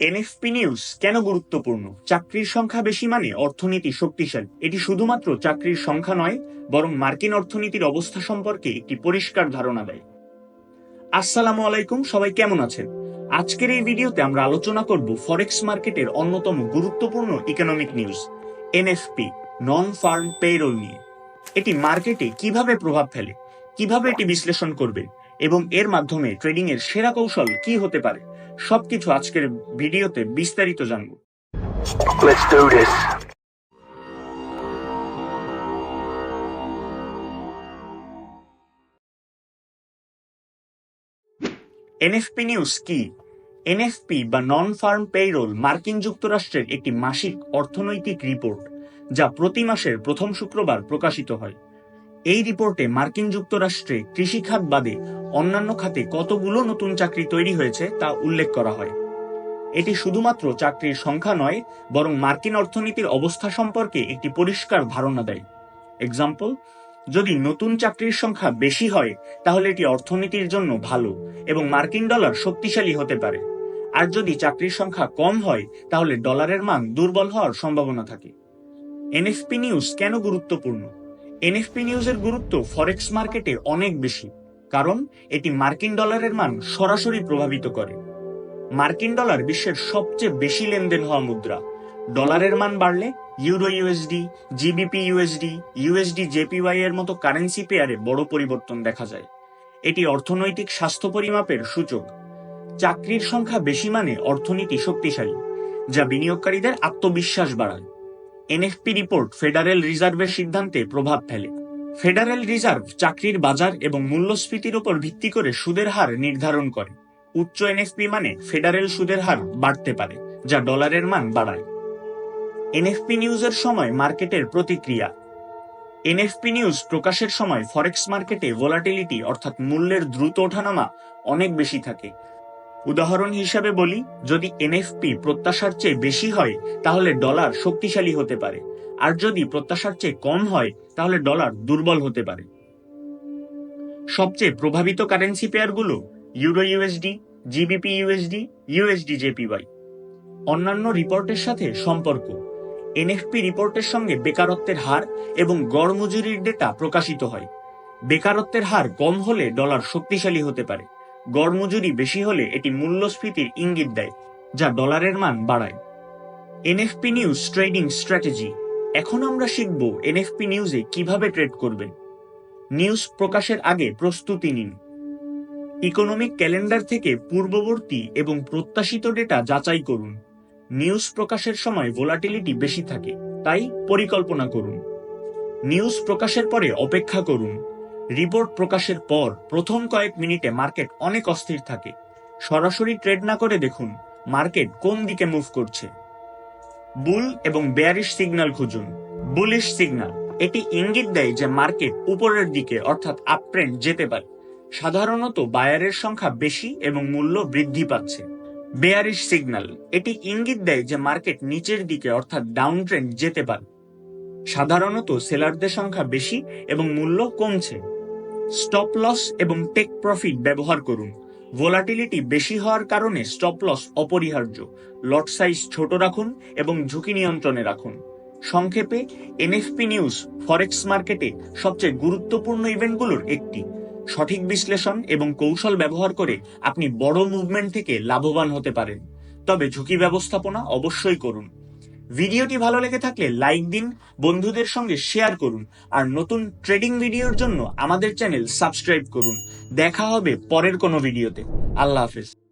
NFP news কেন গুরুত্বপূর্ণ? চাকরির সংখ্যা বেশি মানে অর্থনীতি শক্তিশালী। এটি শুধুমাত্র চাকরির সংখ্যা নয়, বরং মার্কিন অর্থনীতির অবস্থা সম্পর্কে একটি পরিষ্কার ধারণা দেয়। আসসালামু আলাইকুম, সবাই কেমন আছেন? আজকের এই ভিডিওতে আমরা আলোচনা করব ফরেক্স মার্কেটের অন্যতম গুরুত্বপূর্ণ economic news NFP non farm payroll নিয়ে। এটি মার্কেটে কীভাবে প্রভাব ফেলে, কীভাবে এটি বিশ্লেষণ করবে, এবং এর মাধ্যমে ট্রেডিং এর সেরা কৌশল কি হতে পারে? সবকিছু আজকের ভিডিওতে বিস্তারিত জানব. এনএফপি নিউজ কি? এনএফপি বা নন ফার্ম পেরোল মার্কিন যুক্তরাষ্ট্রের একটি মাসিক অর্থনৈতিক রিপোর্ট যা প্রতি মাসের প্রথম শুক্রবার প্রকাশিত হয়। এই রিপোর্টে মার্কিন যুক্তরাষ্ট্রে কৃষিখাত বাদে অন্যান্য খাতে কতগুলো নতুন চাকরি তৈরি হয়েছে তা উল্লেখ করা হয়। এটি শুধুমাত্র চাকরির সংখ্যা নয়, বরং মার্কিন অর্থনীতির অবস্থা সম্পর্কে একটি পরিষ্কার ধারণা দেয়। এক্সাম্পল যদি নতুন চাকরির সংখ্যা বেশি হয়, তাহলে এটি অর্থনীতির জন্য ভালো এবং মার্কিন ডলার শক্তিশালী হতে পারে। আর যদি চাকরির সংখ্যা কম হয়, তাহলে ডলারের মান দুর্বল হওয়ার সম্ভাবনা থাকে। এনএফপি নিউজ কেন গুরুত্বপূর্ণ? এনএফপি নিউজের গুরুত্ব ফরেক্স মার্কেটে অনেক বেশি, কারণ এটি মার্কিন ডলারের মান সরাসরি প্রভাবিত করে। মার্কিন ডলার বিশ্বের সবচেয়ে বেশি লেনদেন হওয়া মুদ্রা। ডলারের মান বাড়লে euro USD GBP USD USD JPY এর মতো কারেন্সি পেয়ারে বড় পরিবর্তন দেখা যায়। এটি অর্থনৈতিক স্বাস্থ্য পরিমাপের সূচক চাকরির সংখ্যা বেশি মানে অর্থনীতি শক্তিশালী, যা বিনিয়োগকারীদের আত্মবিশ্বাস বাড়ায়। এনএফপি রিপোর্ট ফেডারেল রিজার্ভের সিদ্ধান্তে প্রভাব ফেলে। ফেডারেল রিজার্ভ চাকরির বাজার এবং মূল্যস্ফীতির উপর ভিত্তি করে সুদের হার নির্ধারণ করে। উচ্চ এনএফপি মানে ফেডারেল সুদের হার বাড়তে পারে, যা ডলারের মান বাড়ায়। এনএফপি নিউজের সময় মার্কেটের প্রতিক্রিয়া। এনএফপি নিউজ প্রকাশের সময় ফরেক্স মার্কেটে ভোলাটিলিটি অর্থাৎ মূল্যের দ্রুত ওঠানামা অনেক বেশি থাকে উদাহরণ হিসাবে বলি, যদি এনএফপি প্রত্যাশার চেয়ে বেশি হয়, তাহলে ডলার শক্তিশালী হতে পারে। আর যদি প্রত্যাশার চেয়ে কম হয়, তাহলে ডলার দুর্বল হতে পারে। সবচেয়ে প্রভাবিত currency পেয়ারগুলো euro USD GBP USD USD JPY অন্যান্য রিপোর্টের সাথে সম্পর্ক। এনএফপি রিপোর্টের সঙ্গে বেকারত্বের হার এবং গড় মজুরির ডেটা প্রকাশিত হয়। বেকারত্বের হার কম হলে ডলার শক্তিশালী হতে পারে। গড় মজুরি বেশি হলে এটি মূল্যস্ফীতির ইঙ্গিত দেয়, যা ডলারের মান বাড়ায়। এনএফপি নিউজ ট্রেডিং স্ট্র্যাটেজি এখন আমরা শিখব এনএফপি নিউজে কীভাবে ট্রেড করবেন। নিউজ প্রকাশের আগে প্রস্তুতি নিন। ইকোনমিক ক্যালেন্ডার থেকে পূর্ববর্তী এবং প্রত্যাশিত ডেটা যাচাই করুন। নিউজ প্রকাশের সময় ভোলাটিলিটি বেশি থাকে, তাই পরিকল্পনা করুন। নিউজ প্রকাশের পরে অপেক্ষা করুন। রিপোর্ট প্রকাশের পর প্রথম কয়েক মিনিটে মার্কেট অনেক অস্থির থাকে। সরাসরি ট্রেড না করে দেখুন মার্কেট কোন দিকে মুভ করছে। বুল এবং বেয়ারিশ সিগন্যাল খুঁজুন। বুলিশ সিগন্যাল, এটি ইঙ্গিত দেয় যে মার্কেট উপরের দিকে অর্থাৎ আপ ট্রেন্ড যেতে পারে। সাধারণত বায়ারের সংখ্যা বেশি এবং মূল্য বৃদ্ধি পাচ্ছে। বেয়ারিশ সিগন্যাল, এটি ইঙ্গিত দেয় যে মার্কেট নিচের দিকে অর্থাৎ ডাউন ট্রেন্ড যেতে পারে। সাধারণত সেলারদের সংখ্যা বেশি এবং মূল্য কমছে। স্টপ লস এবং টেক প্রফিট ব্যবহার করুন। ভোলাটিলিটি বেশি হওয়ার কারণে স্টপ লস অপরিহার্য। লট সাইজ ছোট রাখুন এবং ঝুঁকি নিয়ন্ত্রণে রাখুন। সংক্ষেপে এনএফপি নিউজ ফরেক্স মার্কেটে সবচেয়ে গুরুত্বপূর্ণ ইভেন্টগুলোর একটি। সঠিক বিশ্লেষণ এবং কৌশল ব্যবহার করে আপনি বড় মুভমেন্ট থেকে লাভবান হতে পারেন। তবে ঝুঁকি ব্যবস্থাপনা অবশ্যই করুন। ভিডিওটি ভালো লেগে থাকলে লাইক দিন, বন্ধুদের সঙ্গে শেয়ার করুন, আর নতুন ট্রেডিং ভিডিওর জন্য আমাদের চ্যানেল সাবস্ক্রাইব করুন। দেখা হবে পরের কোনো ভিডিওতে। আল্লাহ হাফেজ।